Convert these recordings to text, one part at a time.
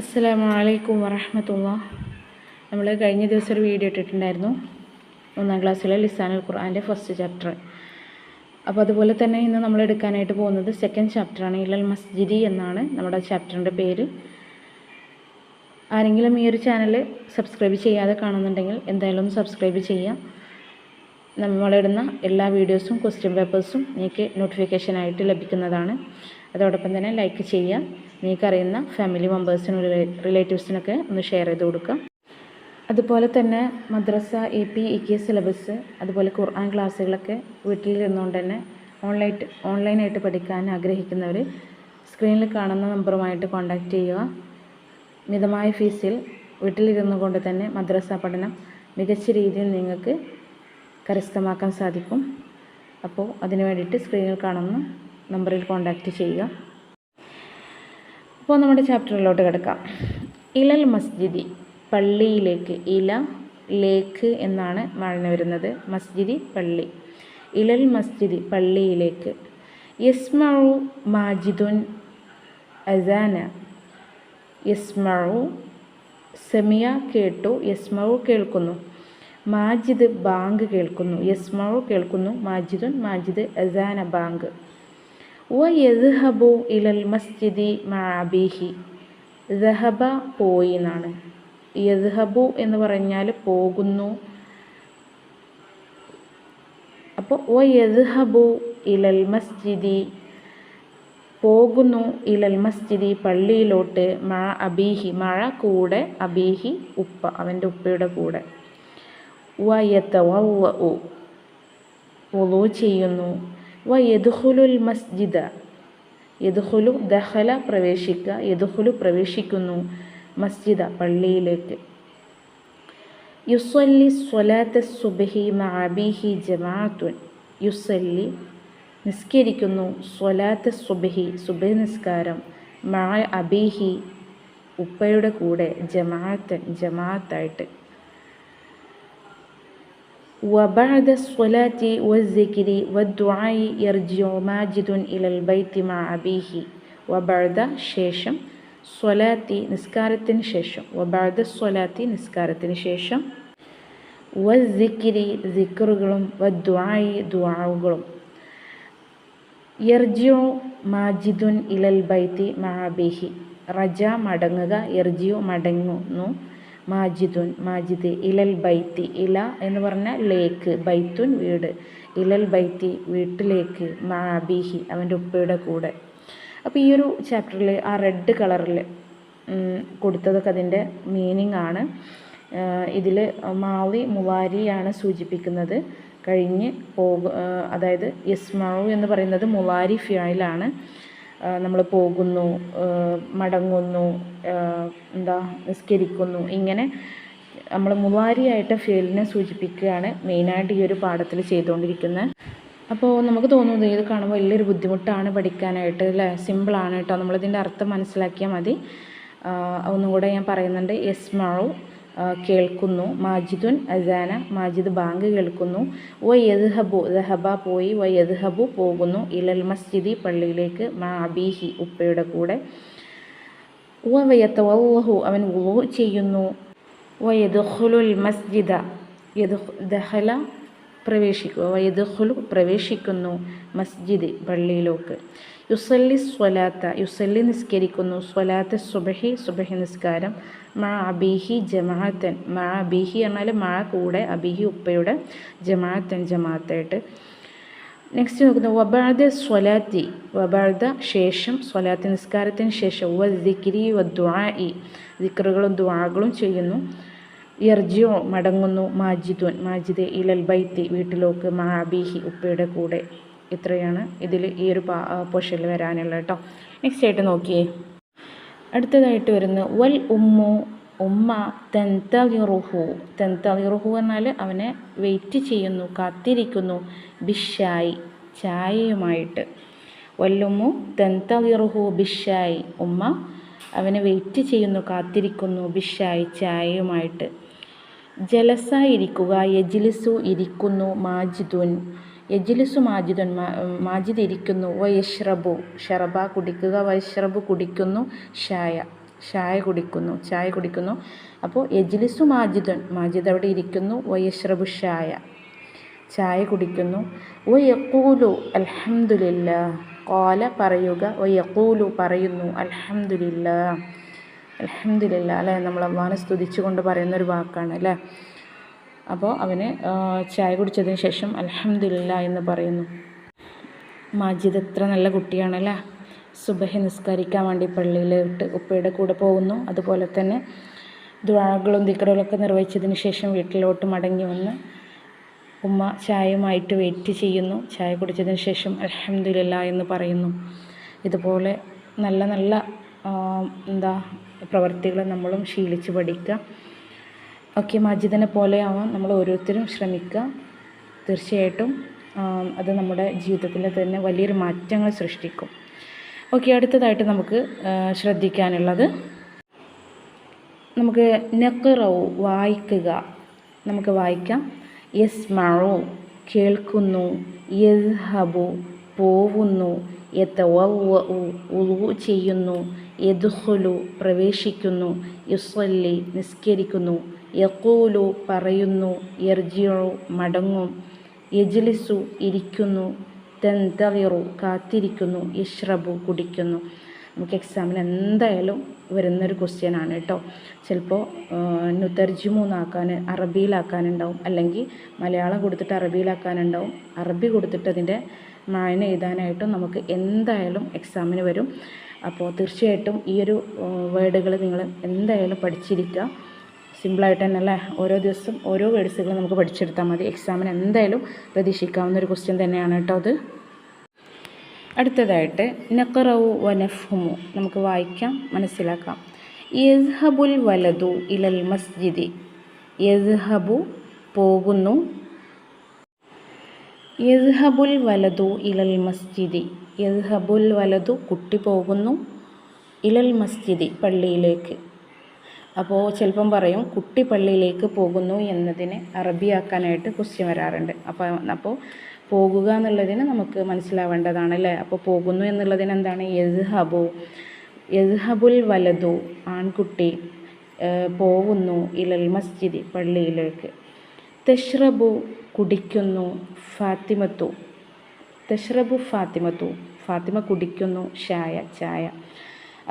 അസ്സലാമു അലൈക്കും വറഹമത്തുള്ള നമ്മൾ കഴിഞ്ഞ ദിവസം ഒരു വീഡിയോ ഇട്ടിട്ടുണ്ടായിരുന്നു. ഒന്നാം ക്ലാസ്സിലെ ലിസാനുൽ ഖുർആന്റെ ഫസ്റ്റ് ചാപ്റ്റർ അപ്പോൾ അതുപോലെ തന്നെ ഇന്ന് നമ്മൾ എടുക്കാനായിട്ട് പോകുന്നത് സെക്കൻഡ് ചാപ്റ്ററാണ് ഇലൽ മസ്ജിദി എന്നാണ് നമ്മുടെ ചാപ്റ്ററിന്റെ പേര്. ആരെങ്കിലും ഈ ഒരു ചാനൽ സബ്സ്ക്രൈബ് ചെയ്യാതെ കാണുന്നുണ്ടെങ്കിൽ എന്തായാലും ഒന്ന് സബ്സ്ക്രൈബ് ചെയ്യാം. നമ്മളിടുന്ന എല്ലാ വീഡിയോസും ക്വസ്റ്റ്യൻ പേപ്പേഴ്സും നിങ്ങൾക്ക് നോട്ടിഫിക്കേഷനായിട്ട് ലഭിക്കുന്നതാണ്. അതോടൊപ്പം തന്നെ ലൈക്ക് ചെയ്യുക. നിങ്ങൾക്കറിയുന്ന ഫാമിലി മെമ്പേഴ്സിനും റിലേറ്റീവ്സിനൊക്കെ ഒന്ന് ഷെയർ ചെയ്ത് കൊടുക്കുക. അതുപോലെ തന്നെ മദ്രസ A P E K syllabus അതുപോലെ ഖുർആൻ ക്ലാസ്സുകളൊക്കെ വീട്ടിലിരുന്നുകൊണ്ട് തന്നെ ഓൺലൈൻ ഓൺലൈനായിട്ട് പഠിക്കാൻ ആഗ്രഹിക്കുന്നവർ സ്ക്രീനിൽ കാണുന്ന നമ്പറുമായിട്ട് കോൺടാക്റ്റ് ചെയ്യുക. മിതമായ ഫീസിൽ വീട്ടിലിരുന്നു കൊണ്ട് തന്നെ മദ്രസ പഠനം മികച്ച രീതിയിൽ നിങ്ങൾക്ക് കരസ്ഥമാക്കാൻ സാധിക്കും. അപ്പോൾ അതിനു വേണ്ടിയിട്ട് സ്ക്രീനിൽ കാണുന്ന നമ്പറിൽ കോൺടാക്റ്റ് ചെയ്യുക. അപ്പോൾ നമ്മുടെ ചാപ്റ്ററിലോട്ട് കിടക്കാം. ഇലൽ മസ്ജിദി പള്ളിയിലേക്ക് ഇല ലേക്ക് എന്നാണ് മഴ വരുന്നത്. മസ്ജിദി പള്ളി. ഇലൽ മസ്ജിദി പള്ളിയിലേക്ക് യസ്മഉ മാജിദുൻ അസാന. യസ്മഉ സെമിയ കേട്ടു യസ്മഉ കേൾക്കുന്നു. മാജിദ് ബാങ്ക് കേൾക്കുന്നു. യസ്മഉ കേൾക്കുന്നു. മാജിദുൻ മാജിദ് അസാന ബാങ്ക്. വ യദ്ഹബു ഇലൽ മസ്ജിദി മാബിഹി. ദഹബ പോയി എന്നാണ്. യദ്ഹബു എന്ന് പറഞ്ഞാൽ പോകുന്നു. അപ്പോൾ വ യദ്ഹബു ഇലൽ മസ്ജിദി പോകുന്നു. ഇലൽ മസ്ജിദി പള്ളിയിലോട്ട് മഴ അബീഹി മഴ കൂടെ അബീഹി ഉപ്പ അവന്റെ ഉപ്പയുടെ കൂടെ. വയത്തവു വുളു ചെയ്യുന്നു. വ യദ്ഹുലുൽ മസ്ജിദ യദുഹുലു ദഹല പ്രവേശിക്കുക യദുഹുലു പ്രവേശിക്കുന്നു മസ്ജിദ പള്ളിയിലേക്ക്. യുസ്വല്ലി സ്വലാത്ത സുബഹി മാബിഹി ജമാഅത്തുൻ. യുസ്വല്ലി നിസ്കരിക്കുന്നു സ്വലാത്ത സുബഹി സുബഹി നിസ്കാരം. മാ അബീഹി ഉപ്പയുടെ കൂടെ ജമാഅത്തൻ ജമാഅത്തായിട്ട്. وبعد الصلاة والذكر والدعاء يرجع ماجد إلى البيت مع أبيه وبعد ശേഷം സ്വലാത്തി നിസ്കാരത്തിന് ശേഷം വബാദ സ്വലാത്തി നിസ്കാരത്തിന് ശേഷം വസിക്കിരി സിക്കറുകളും വദ്വായി ദ്വാവുകളും യർജിയോ മാജിദുൻ ഇലൽ ബൈത്തി മാബിഹി റജ മടങ്ങുക യർജിയോ മടങ്ങുന്നു മാജിദുൻ മാജിദ് ഇലൽ ബൈത്തി ഇല എന്ന് പറഞ്ഞാൽ ലേക്ക് ബൈത്തുൻ വീട് ഇലൽ ബൈത്തി വീട്ടിലേക്ക് മാബിഹി അവന്റെ ഉപ്പയുടെ കൂടെ. അപ്പോൾ ഈ ഒരു ചാപ്റ്ററിൽ ആ റെഡ് കളറിൽ കൊടുത്തതൊക്കെ അതിന്റെ മീനിങ് ആണ്. ഇതിൽ മാവി മുവാരിയാണ് സൂചിപ്പിക്കുന്നത്. കഴിഞ്ഞ് പോകു അതായത് യസ്മാവു എന്ന് പറയുന്നത് മുവാരി ഫിയായിലാണ് നമ്മൾ പോകുന്നു മടങ്ങുന്നു എന്താ നിസ്കരിക്കുന്നു ഇങ്ങനെ നമ്മൾ മുവാരിയായിട്ട് ഫീലിനെ സൂചിപ്പിക്കുകയാണ് മെയിനായിട്ട് ഈ ഒരു പാഠത്തിൽ ചെയ്തുകൊണ്ടിരിക്കുന്നത് അപ്പോൾ നമുക്ക് തോന്നുന്നത് ഇത് കാണുമ്പോൾ വലിയൊരു ബുദ്ധിമുട്ടാണ് പഠിക്കാനായിട്ട് അല്ലേ സിമ്പിളാണ് കേട്ടോ. നമ്മളിതിന്റെ അർത്ഥം മനസ്സിലാക്കിയാൽ മതി. ഒന്നും കൂടെ ഞാൻ പറയുന്നുണ്ട്. യസ്മാവു കേൾക്കുന്നു. മാജിദുൻ അസാന മാജിദ് ബാങ്ക് കേൾക്കുന്നു. വ യദ്ഹബു ദഹബ പോയി വ യദ്ഹബു പോകുന്നു. ഇലൽ മസ്ജിദി പള്ളിയിലേക്ക് മാ അബീഹി ഉപ്പയുടെ കൂടെ. വ വയത്തവഹു അവൻ വുളു ചെയ്യുന്നു. വ യദ്ഖുലുൽ മസ്ജിദ യദ് ദഹല പ്രവേശിക്കുക വ യദ്ഖുലു പ്രവേശിക്കുന്നു മസ്ജിദ് പള്ളിയിലേക്ക് യുസല്ലി സ്വലാത്ത യുസല്ലി നിസ്കരിക്കുന്നു. സ്വലാത്ത സുബഹി സുബഹി നിസ്കാരം. മഴ അബീഹി ജമാഅത്തൻ. മഴ അബീഹി എന്നാൽ മഴ കൂടെ അബീഹി ഉപ്പയുടെ ജമാഅത്തൻ ജമാഅത്തായിട്ട്. നെക്സ്റ്റ് നോക്കുന്നത് വബാദ സ്വലാത്തി. വബാദ ശേഷം സ്വലാത്തി നിസ്കാരത്തിന് ശേഷം. വ ദിക്രി വ ദ്വാഇ ദിക്റുകളും ദ്വാകളും ചെയ്യുന്നു. യർജിയോ മടങ്ങുന്നു. മാജിദുൻ മാജിദ് ഇലൽ ബൈത്തി. വീട്ടിലോക്ക് മാ അബീഹി ഉപ്പയുടെ കൂടെ. ഇത്രയാണ് ഇതിൽ ഈ ഒരു പൊഷനിൽ വരാനുള്ളത് കേട്ടോ നെക്സ്റ്റ് ആയിട്ട് നോക്കിയേ. അടുത്തതായിട്ട് വരുന്ന വൽ ഉമ്മു ഉമ്മ തെന്തവിറുഹു തെന്തവിറുഹു എന്നാൽ അവനെ വെയിറ്റ് ചെയ്യുന്നു കാത്തിരിക്കുന്നു ബിഷായി ചായയുമായിട്ട്. വല്ലുമ്മു തെന്തവിറുഹു ബിഷായി ഉമ്മ അവനെ വെയിറ്റ് ചെയ്യുന്നു കാത്തിരിക്കുന്നു ബിഷായി ചായയുമായിട്ട്. ജലസായിരിക്കുക യജിലിസു ഇരിക്കുന്നു മാജിദുൻ. യജിലിസു മാജിദൻ മാജിദ് ഇരിക്കുന്നു വയഷ്റബു ഷറബ കുടിക്കുക വയഷ്റബു കുടിക്കുന്നു ഷായ ഷായ കുടിക്കുന്നു ചായ കുടിക്കുന്നു. അപ്പോൾ യജ്ലിസു മാജിദൻ മാജിദ് അവിടെ ഇരിക്കുന്നു. വയശ്രബു ഷായ ചായ കുടിക്കുന്നു. വയക്കൂലു അൽഹംദുലില്ല കോല പറയുക വയക്കൂലു പറയുന്നു അൽഹംദുലില്ല. അൽഹംദുലില്ല അല്ലേ? നമ്മൾ അമ്മാനെ സ്തുതിച്ചുകൊണ്ട് പറയുന്നൊരു വാക്കാണ് അല്ലേ? അപ്പോൾ അവന് ചായ കുടിച്ചതിന് ശേഷം അലഹമില്ല എന്ന് പറയുന്നു. മാജിദ് എത്ര നല്ല കുട്ടിയാണല്ലേ? സുബഹി നിസ്കരിക്കാൻ വേണ്ടി പള്ളിയിലോട്ട് ഉപ്പയുടെ കൂടെ പോകുന്നു. അതുപോലെ തന്നെ ദ്വാകളും ദിക്കറുകളൊക്കെ നിർവഹിച്ചതിന് ശേഷം വീട്ടിലോട്ട് മടങ്ങി വന്ന് ഉമ്മ ചായയുമായിട്ട് വെയിറ്റ് ചെയ്യുന്നു. ചായ കുടിച്ചതിന് ശേഷം അലഹമില്ല എന്ന് പറയുന്നു. ഇതുപോലെ നല്ല നല്ല എന്താ പ്രവർത്തികൾ നമ്മളും ശീലിച്ച് പഠിക്കുക. മജിദിനെ പോലെ ആവാൻ നമ്മൾ ഓരോരുത്തരും ശ്രമിക്കുക. തീർച്ചയായിട്ടും അത് നമ്മുടെ ജീവിതത്തിൽ തന്നെ വലിയൊരു മാറ്റങ്ങൾ സൃഷ്ടിക്കും. ഓക്കെ അടുത്തതായിട്ട് നമുക്ക് ശ്രദ്ധിക്കാനുള്ളത് നമുക്ക് നെക്കറവ് വായിക്കുക. നമുക്ക് വായിക്കാം. യെസ് മഴു കേൾക്കുന്നു. യദ്ഹബു പോവുന്നു. ഉളു ചെയ്യുന്നു. യദുഹുലു പ്രവേശിക്കുന്നു യുസ്വല്ലി നിസ്കരിക്കുന്നു യക്കൂലു പറയുന്നു യർജിയു മടങ്ങും യജ്ലിസു ഇരിക്കുന്നു തെന്തവിറു കാത്തിരിക്കുന്നു യഷ്റബു കുടിക്കുന്നു. നമുക്ക് എക്സാമിന് എന്തായാലും വരുന്നൊരു ക്വസ്റ്റ്യൻ ആണ് കേട്ടോ. ചിലപ്പോൾ നുതർജിമൂന്നാക്കാൻ അറബിയിലാക്കാനുണ്ടാവും. അല്ലെങ്കിൽ മലയാളം കൊടുത്തിട്ട് അറബിയിലാക്കാനുണ്ടാവും. അറബി കൊടുത്തിട്ട് അതിന്റെ മായന എഴുതാനായിട്ടും നമുക്ക് എന്തായാലും എക്സാമിന് വരും. അപ്പോൾ തീർച്ചയായിട്ടും ഈ ഒരു വേർഡുകൾ നിങ്ങൾ എന്തായാലും പഠിച്ചിരിക്കുക. സിമ്പിളായിട്ട് തന്നെ അല്ലേ ഓരോ ദിവസം ഓരോ വേർഡ്സുകൾ നമുക്ക് പഠിച്ചെടുത്താൽ മതി. എക്സാമിന് എന്തായാലും പ്രതീക്ഷിക്കാവുന്ന ഒരു ക്വസ്റ്റ്യൻ തന്നെയാണ് കേട്ടോ അത്. അടുത്തതായിട്ട് നക്കറവു വനഫ്ഹുമു. നമുക്ക് വായിക്കാം മനസ്സിലാക്കാം. യസ്ഹബുൽ വലതു ഇലൽ മസ്ജിദി. യസ്ഹബു പോകുന്നു. യസ്ഹബുൽ വലതു ഇലൽ മസ്ജിദി. യസ്ഹബുൽ വലതു കുട്ടി പോകുന്നു ഇലൽ മസ്ജിദി പള്ളിയിലേക്ക്. അപ്പോൾ ചിലപ്പം പറയും കുട്ടി പള്ളിയിലേക്ക് പോകുന്നു എന്നതിനെ അറബിയാക്കാനായിട്ട് ക്വസ്റ്റ്യൻ വരാറുണ്ട്. അപ്പോൾ അപ്പോൾ പോകുക എന്നുള്ളതിന് നമുക്ക് മനസ്സിലാവേണ്ടതാണ് അല്ലേ? അപ്പോൾ പോകുന്നു എന്നുള്ളതിന് എന്താണ്? യസ്ഹബു യസ്ഹബുൽ വലതു ആൺകുട്ടി പോകുന്നു ഇലൽ മസ്ജിദി പള്ളിയിലേക്ക്. തെഷ്റബു കുടിക്കുന്നു ഫാത്തിമത്തു തെഷ്റബു ഫാത്തിമത്തു ഫാത്തിമ കുടിക്കുന്നു ഷായ ചായ.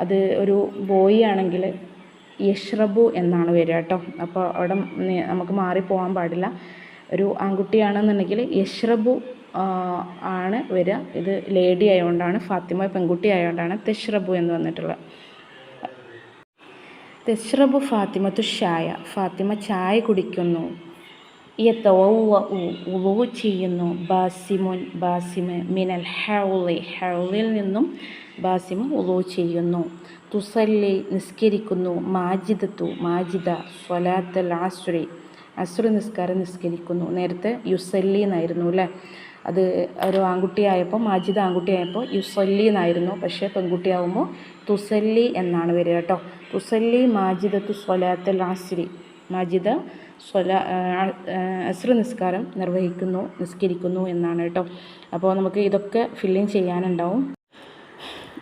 അത് ഒരു ബോയ് ആണെങ്കിൽ യഷ്റബു എന്നാണ് വരിക കേട്ടോ. അപ്പോൾ അവിടെ നമുക്ക് മാറിപ്പോകാൻ പാടില്ല. ഒരു ആൺകുട്ടിയാണെന്നുണ്ടെങ്കിൽ യഷ്റബു ആണ് വരിക. ഇത് ലേഡി ആയതുകൊണ്ടാണ് ഫാത്തിമ പെൺകുട്ടി ആയതുകൊണ്ടാണ് തെഷ്റബു എന്ന് വന്നിട്ടുള്ളത്. തെഷ്റബു ഫാത്തിമത്തു ഷായ ഫാത്തിമ ചായ കുടിക്കുന്നു. യത്തവ ചെയ്യുന്നു ബാസിമുൻ ബാസിമ മിനൽ ഹൗളി ഹൗളിൽ നിന്നും ബാസിമ ഉളു ചെയ്യുന്നു. തുസല്ലി നിസ്കരിക്കുന്നു. മാജിദത്തു മാജിദ സ്വലാത്തൽ ആസുരി അസുറി നിസ്കാരം നിസ്കരിക്കുന്നു. നേരത്തെ യുസല്ലി എന്നായിരുന്നു അല്ലേ? അത് ഒരു ആൺകുട്ടിയായപ്പോൾ മാജിദ് ആൺകുട്ടിയായപ്പോൾ യുസല്ലി എന്നായിരുന്നു. പക്ഷേ പെൺകുട്ടിയാവുമ്പോൾ തുസല്ലി എന്നാണ് വരിക കേട്ടോ. തുസല്ലി മാജിദത്തു സ്വലാത്തൽ ആസുരി മാജിദ സ്വല അസ്ര നിസ്കാരം നിർവഹിക്കുന്നു നിസ്കരിക്കുന്നു എന്നാണ് കേട്ടോ. അപ്പോൾ നമുക്ക് ഇതൊക്കെ ഫില്ലിങ് ചെയ്യാനുണ്ടാവും.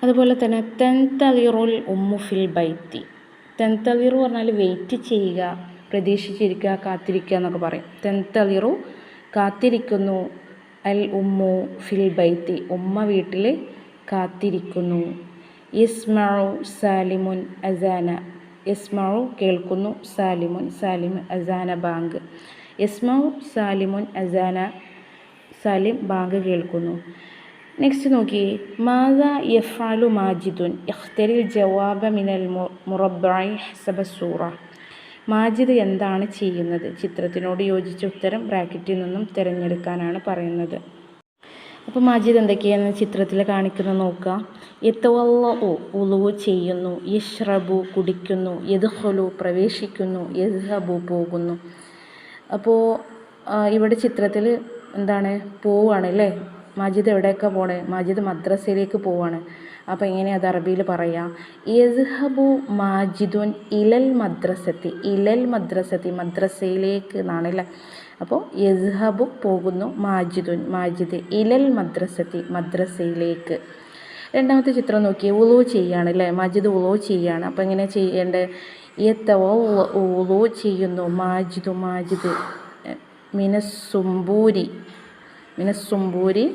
അതുപോലെ തന്നെ തെൻതളിറുൽ ഉമ്മു ഫിൽ ബൈത്തി. തെൻതളിറു പറഞ്ഞാൽ വെയിറ്റ് ചെയ്യുക പ്രതീക്ഷിച്ചിരിക്കുക കാത്തിരിക്കുക എന്നൊക്കെ പറയും. തെൻതളിറു കാത്തിരിക്കുന്നു അൽ ഉമ്മു ഫിൽ ബൈത്തി. ഉമ്മ വീട്ടിൽ കാത്തിരിക്കുന്നു. ഇസ്മഉ സാലിമുൻ അസാന. യസ്മഉ കേൾക്കുന്നു. സാലിമുൻ സാലിം അസാന ബാങ്ക്. യസ്മാവു സാലിമുൻ അസാന സാലിം ബാങ്ക് കേൾക്കുന്നു. നെക്സ്റ്റ് നോക്കി. മാത യഫാലു മാജിദുൻ. ഇഖ്തരിൽ ജവാബ മിനൽ മുറബായി ഹസബ സൂറ. മാജിദ് എന്താണ് ചെയ്യുന്നത്? ചിത്രത്തിനോട് യോജിച്ച ഉത്തരം ബ്രാക്കറ്റിൽ നിന്നും തിരഞ്ഞെടുക്കാനാണ് പറയുന്നത്. അപ്പോൾ മാജിദ് എന്തൊക്കെയാണ് ചിത്രത്തിൽ കാണിക്കുന്നത് നോക്കുക. യത്തവല്ല ഉളുവു ചെയ്യുന്നു യഷ്റബു കുടിക്കുന്നു യദ്ഹലു പ്രവേശിക്കുന്നു യദ്ഹബു പോകുന്നു. അപ്പോൾ ഇവിടെ ചിത്രത്തിൽ എന്താണ്? പോവാണ് അല്ലേ? മജിദ് എവിടെയൊക്കെ പോണേ? മജിദ് മദ്രസയിലേക്ക് പോവാണ്. അപ്പോൾ എങ്ങനെ അത് അറബിയിൽ പറയാം? യസ്ഹബു മാജിദുൻ ഇലൽ മദ്രസത്തി ഇലൽ മദ്രസത്തി മദ്രസയിലേക്ക് എന്നാണ് അല്ലേ? അപ്പോൾ യസ്ഹബു പോകുന്നു മാജിദുൻ മാജിദ് ഇലൽ മദ്രസത്തി മദ്രസയിലേക്ക്. രണ്ടാമത്തെ ചിത്രം നോക്കി ഉളു ചെയ്യാണ് അല്ലേ? മജിദ് ഉളു ചെയ്യാണ്. അപ്പോൾ എങ്ങനെ ചെയ്യേണ്ടത് യത്തവ ഉളു ചെയ്യുന്നു. മാജിദു മാജിദ്. മിനസുംബൂരി. മിനസുംബൂരി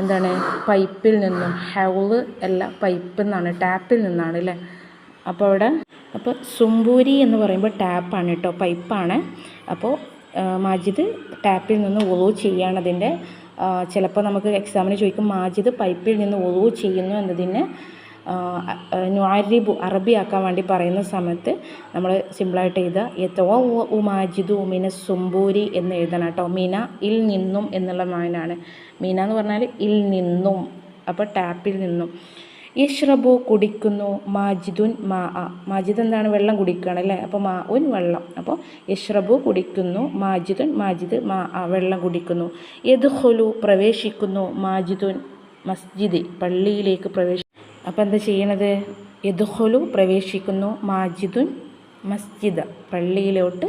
എന്താണ്? പൈപ്പിൽ നിന്നും ഹൗൾ അല്ല പൈപ്പിൽ നിന്നാണ് ടാപ്പിൽ നിന്നാണ് അല്ലേ? അപ്പോൾ അവിടെ അപ്പോൾ സുംബൂരി എന്ന് പറയുമ്പോൾ ടാപ്പാണ് കേട്ടോ പൈപ്പാണ്. അപ്പോൾ മാജിദ് ടാപ്പിൽ നിന്ന് ഉളു ചെയ്യാണ് അതിന്റെ ചിലപ്പോൾ നമുക്ക് എക്സാമിന് ചോദിക്കും മാജിദ് പൈപ്പിൽ നിന്ന് ഒഴിവ് ചെയ്യുന്നു എന്നതിന് നുആരിബു അറബിയാക്കാൻ വേണ്ടി പറയുന്ന സമയത്ത് നമ്മൾ സിമ്പിളായിട്ട് എഴുതുക എത്തോ ഉ മാജിദു മിന സുംബൂരി എന്ന് എഴുതണം കേട്ടോ. മീന ഇൽ നിന്നും എന്നുള്ള മാനാണ്. മീന എന്ന് പറഞ്ഞാൽ ഇൽ നിന്നും അപ്പോൾ ടാപ്പിൽ നിന്നും. യഷ്റബു കുടിക്കുന്നു മാജിദുൻ മാ അ മാജിദ് എന്താണ്? വെള്ളം കുടിക്കുകയാണ് അല്ലേ? അപ്പോൾ മാ ഉൻ വെള്ളം. അപ്പോൾ യഷ്റബു കുടിക്കുന്നു മാജിദുൻ മാജിദ് മാ അ വെള്ളം കുടിക്കുന്നു. യദ്ഖുലു പ്രവേശിക്കുന്നു മാജിദുൻ മസ്ജിദ് പള്ളിയിലേക്ക് പ്രവേശി അപ്പോൾ എന്താ ചെയ്യണത്? യദ്ഖുലു പ്രവേശിക്കുന്നു മാജിദുൻ മസ്ജിദ് പള്ളിയിലോട്ട്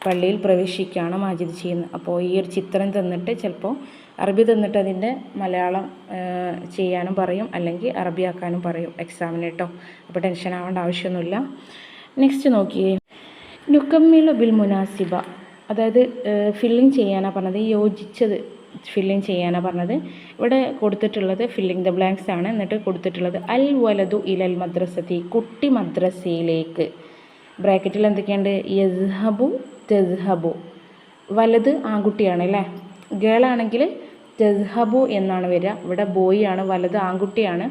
പള്ളിയിൽ പ്രവേശിക്കുകയാണ് മാജിദ് ചെയ്യുന്നത്. അപ്പോൾ ഈ ഒരു ചിത്രം തന്നിട്ട് ചിലപ്പോൾ അറബി തന്നിട്ട് അതിന്റെ മലയാളം ചെയ്യാനും പറയും അല്ലെങ്കിൽ അറബി ആക്കാനും പറയും എക്സാമിന് കേട്ടോ. അപ്പോൾ ടെൻഷൻ ആവേണ്ട ആവശ്യമൊന്നുമില്ല. നെക്സ്റ്റ് നോക്കിയേ. നുക്കമ്മിലു ബിൽ മുനാസിബ. അതായത് ഫില്ലിങ് ചെയ്യാനാണ് പറഞ്ഞത് യോജിച്ചത് ഫില്ലിങ് ചെയ്യാനാണ് പറഞ്ഞത്. ഇവിടെ കൊടുത്തിട്ടുള്ളത് ഫില്ലിങ് ദ ബ്ലാങ്ക്സ് ആണ്. എന്നിട്ട് കൊടുത്തിട്ടുള്ളത് അൽ വലതു ഇലൽ മദ്രസത്തി കുട്ടി മദ്രസയിലേക്ക്. ബ്രാക്കറ്റിൽ എന്തൊക്കെയുണ്ട്? യസ്ഹബു തെസ്ഹബു. വലത് ആൺകുട്ടിയാണ് അല്ലേ? ഗേൾ തെസ്ഹബു എന്നാണ് വരിക. ഇവിടെ ബോയ് ആണ് വലത് ആൺകുട്ടിയാണ്.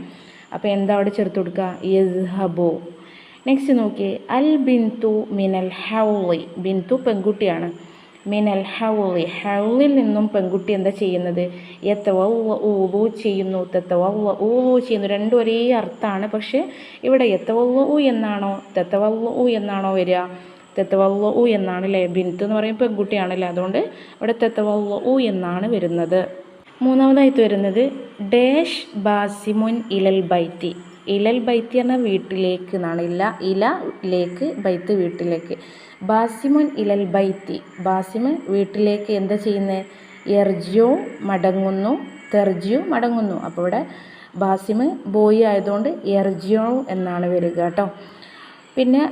അപ്പോൾ എന്താ അവിടെ ചേർത്ത് കൊടുക്കുക യസ്ഹബു. നെക്സ്റ്റ് നോക്കിയേ. അൽ ബിന്തു മിനൽ ഹൗളി. ബിന്തു പെൺകുട്ടിയാണ്. മിനൽ ഹൗളി. ഹൗളിൽ നിന്നും പെൺകുട്ടി എന്താ ചെയ്യുന്നത്? എത്തവ ഊവു ചെയ്യുന്നു. തെത്തവ ഊവു ചെയ്യുന്നു. രണ്ടും ഒരേ അർത്ഥമാണ് പക്ഷേ ഇവിടെ എത്തവ ഊ എന്നാണോ? തെത്തവ ഊ എന്നാണോ വരിക? തെത്തവ എന്നാണ് അല്ലേ ബിന്തു എന്ന് പറയുമ്പോൾ പെൺകുട്ടിയാണല്ലേ? അതുകൊണ്ട് ഇവിടെ തെത്തവ എന്നാണ് വരുന്നത്. മൂന്നാമതായിട്ട് വരുന്നത് ഡേഷ് ബാസിമുൻ ഇലൽ ബൈത്തി. ഇലൽ ബൈത്തി എന്ന വീട്ടിലേക്ക് എന്നാണ്. ഇല്ല ഇല ലേക്ക് ബൈത്ത് വീട്ടിലേക്ക്. ബാസിമുൻ ഇലൽ ബൈത്തി. ബാസിമൻ വീട്ടിലേക്ക് എന്താ ചെയ്യുന്നത് എർജിയോ മടങ്ങുന്നു തെർജിയോ മടങ്ങുന്നു. അപ്പോൾ ഇവിടെ ബാസിമ് ബോയി ആയതുകൊണ്ട് എർജിയോ എന്നാണ് വരിക കേട്ടോ. പിന്നെ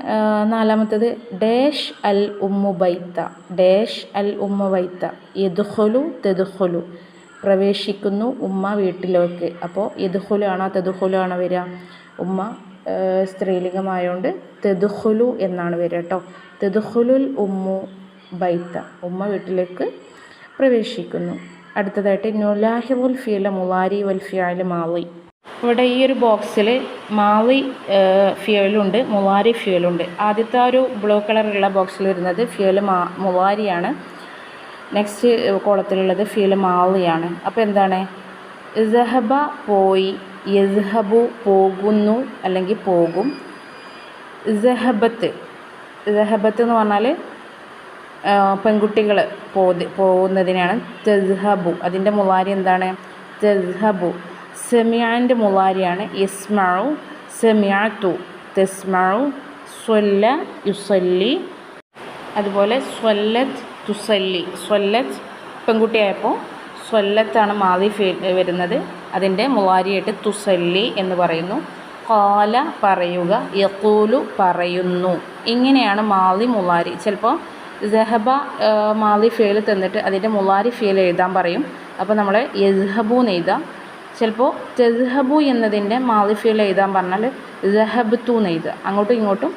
നാലാമത്തത് ഡേഷ് അൽ ഉമ്മു ബൈത്ത. ഡേഷ് അൽ ഉമ്മ ബൈത്ത. യദുഹുലു തെദുഹുലു പ്രവേശിക്കുന്നു ഉമ്മ വീട്ടിലേക്ക്. അപ്പോൾ യദുഹുലാണോ തെതുഹുലാണോ വരിക? ഉമ്മ സ്ത്രീലിംഗമായതുകൊണ്ട് തെതുഹുലു എന്നാണ് വരിക കേട്ടോ തെതുഹുലുൽ ഉമ്മു ബൈത്ത. ഉമ്മ വീട്ടിലേക്ക് പ്രവേശിക്കുന്നു. അടുത്തതായിട്ട് നുലാഹിബുൽ ഫിയല മുവാരി വൽ ഫിയാൽ മാളി ഇവിടെ ഈ ഒരു ബോക്സിൽ മാളി ഫ്യൂലുണ്ട് മുവാരി ഫ്യൂലുണ്ട് ആദ്യത്തെ ആ ഒരു ബ്ലൂ കളറുള്ള ബോക്സിൽ വരുന്നത് ഫ്യൂൽ മാ മുവാരിയാണ് നെക്സ്റ്റ് കോളത്തിലുള്ളത് ഫീൽ മാളിയാണ്. അപ്പോൾ എന്താണ്? ഇസഹബ പോയി യസ്ഹബു പോകുന്നു അല്ലെങ്കിൽ പോകും. ഇസഹബത്ത് ഇസഹബത്ത് എന്ന് പറഞ്ഞാൽ പെൺകുട്ടികൾ പോകുന്നതിനാണ്. തെസ്ഹബു അതിന്റെ മുവാരി എന്താണ്? തെസ്ഹബു. സെമിയാന്റെ മുവാരിയാണ് ഇസ്മഉ സെമിയാത്തു തെസ്മാവു സ്വല്ല യുസല്ലി. അതുപോലെ സ്വല്ലത്ത് തുസല്ലി സ്വല്ലത്ത് പെൺകുട്ടിയായപ്പോൾ സ്വല്ലത്താണ് മാതി വരുന്നത്. അതിന്റെ മുവാരിയായിട്ട് തുസല്ലി എന്ന് പറയുന്നു. കാല പറയുക യക്കൂലു പറയുന്നു. ഇങ്ങനെയാണ് മാലി മുവാരി. ചിലപ്പോൾ ജഹബ മാലി ഫേൽ തന്നിട്ട് അതിന്റെ മുവാരി ഫേൽ എഴുതാൻ പറയും. അപ്പോൾ നമ്മൾ യസ്ഹബു എന്ന് എഴുതാം. ചിലപ്പോൾ തെസ്ഹബു എന്നതിന്റെ മാലി ഫേൽ എഴുതാൻ പറഞ്ഞാൽ ജഹബത്തു എന്ന് എഴുതുക അങ്ങോട്ടും ഇങ്ങോട്ടും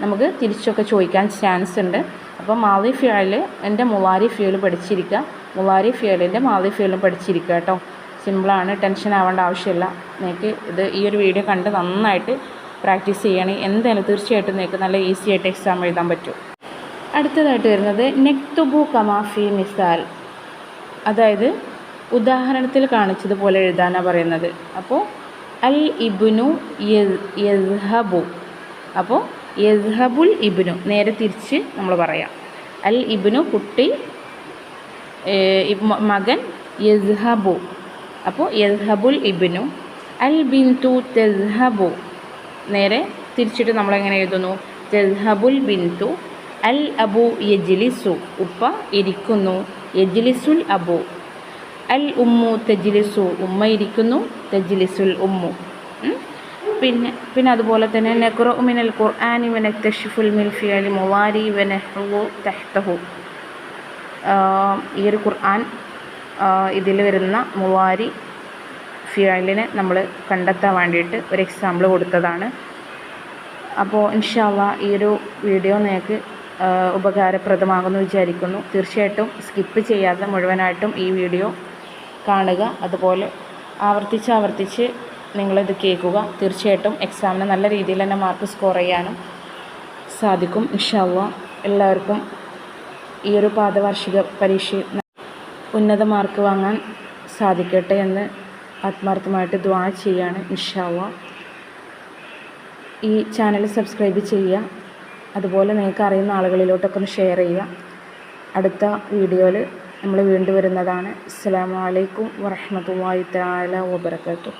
നമുക്ക് തിരിച്ചൊക്കെ ചോദിക്കാൻ ചാൻസ് ഉണ്ട്. അപ്പോൾ മാലി ഫിയൽ എന്റെ മുളാരി ഫിയൽ പഠിച്ചിരിക്കുക. മുളാരി ഫ്യൂലിന്റെ മാലി ഫ്യൂലും പഠിച്ചിരിക്കുക കേട്ടോ. സിമ്പിളാണ് ടെൻഷൻ ആവേണ്ട ആവശ്യമില്ല. നിങ്ങൾക്ക് ഇത് ഈ ഒരു വീഡിയോ കണ്ട് നന്നായിട്ട് പ്രാക്ടീസ് ചെയ്യണേ. എന്തായാലും തീർച്ചയായിട്ടും നിങ്ങൾക്ക് നല്ല ഈസി ആയിട്ട് എക്സാം എഴുതാൻ പറ്റും. അടുത്തതായിട്ട് വരുന്നത് നെക്തുബു കമാഫി മിസാൽ. അതായത് ഉദാഹരണത്തിൽ കാണിച്ചതുപോലെ എഴുതാനാണ് പറയുന്നത്. അപ്പോൾ അൽ ഇബുനു യസ്ഹബു അപ്പോൾ യസ്ഹബുൽ ഇബിനു. നേരെ തിരിച്ച് നമ്മൾ പറയാം. അൽ ഇബിനു കുട്ടി മകൻ യസ്ഹബു. അപ്പോൾ യസ്ഹബുൽ ഇബിനു. അൽ ബിന്തു തെസ്ഹബു നേരെ തിരിച്ചിട്ട് നമ്മളെങ്ങനെ എഴുതുന്നു? തെസ്ഹബുൽ ബിന്തു അൽ അബു യജിലിസു. ഉപ്പ ഇരിക്കുന്നു. യജിലിസുൽ അബു. അൽ ഉമ്മു തെജിലിസു ഉമ്മ ഇരിക്കുന്നു. തെജിലിസുൽ ഉമ്മു. പിന്നെ പിന്നെ അതുപോലെ തന്നെ നെക്റു മിനൽ ഖുർആൻ വന മിൽഫിയലി മിൽ ഫിയലി മുവാരി വനഹു തെഹ്തഹു. ഈ ഒരു ഖുർആൻ ഇതിൽ വരുന്ന മുവാരി ഫിയാലിനെ നമ്മൾ കണ്ടെത്താൻ വേണ്ടിയിട്ട് ഒരു എക്സാമ്പിൾ കൊടുത്തതാണ്. അപ്പോൾ ഇൻഷാല്ല ഈ ഒരു വീഡിയോ നിങ്ങൾക്ക് ഉപകാരപ്രദമാകുമെന്ന് വിചാരിക്കുന്നു. തീർച്ചയായിട്ടും സ്കിപ്പ് ചെയ്യാതെ മുഴുവനായിട്ടും ഈ വീഡിയോ കാണുക. അതുപോലെ ആവർത്തിച്ച് ആവർത്തിച്ച് നിങ്ങളിത് കേൾക്കുക. തീർച്ചയായിട്ടും എക്സാമിന് നല്ല രീതിയിൽ തന്നെ മാർക്ക് സ്കോർ ചെയ്യാനും സാധിക്കും. ഇഷാവുക എല്ലാവർക്കും ഈ ഒരു പാദവാർഷിക പരീക്ഷയിൽ ഉന്നത മാർക്ക് വാങ്ങാൻ സാധിക്കട്ടെ എന്ന് ആത്മാർത്ഥമായിട്ട് ദ്വാ ചെയ്യാണ് ഇഷാവുക ഈ ചാനൽ സബ്സ്ക്രൈബ് ചെയ്യുക. അതുപോലെ നിങ്ങൾക്ക് അറിയുന്ന ആളുകളിലോട്ടൊക്കെ ഒന്ന് ഷെയർ ചെയ്യുക. അടുത്ത വീഡിയോയിൽ നമ്മൾ വീണ്ടും വരുന്നതാണ്. അസ്സാം വലൈക്കും വറഹമത്തല്ലാഹി വാബർക്കാത്തു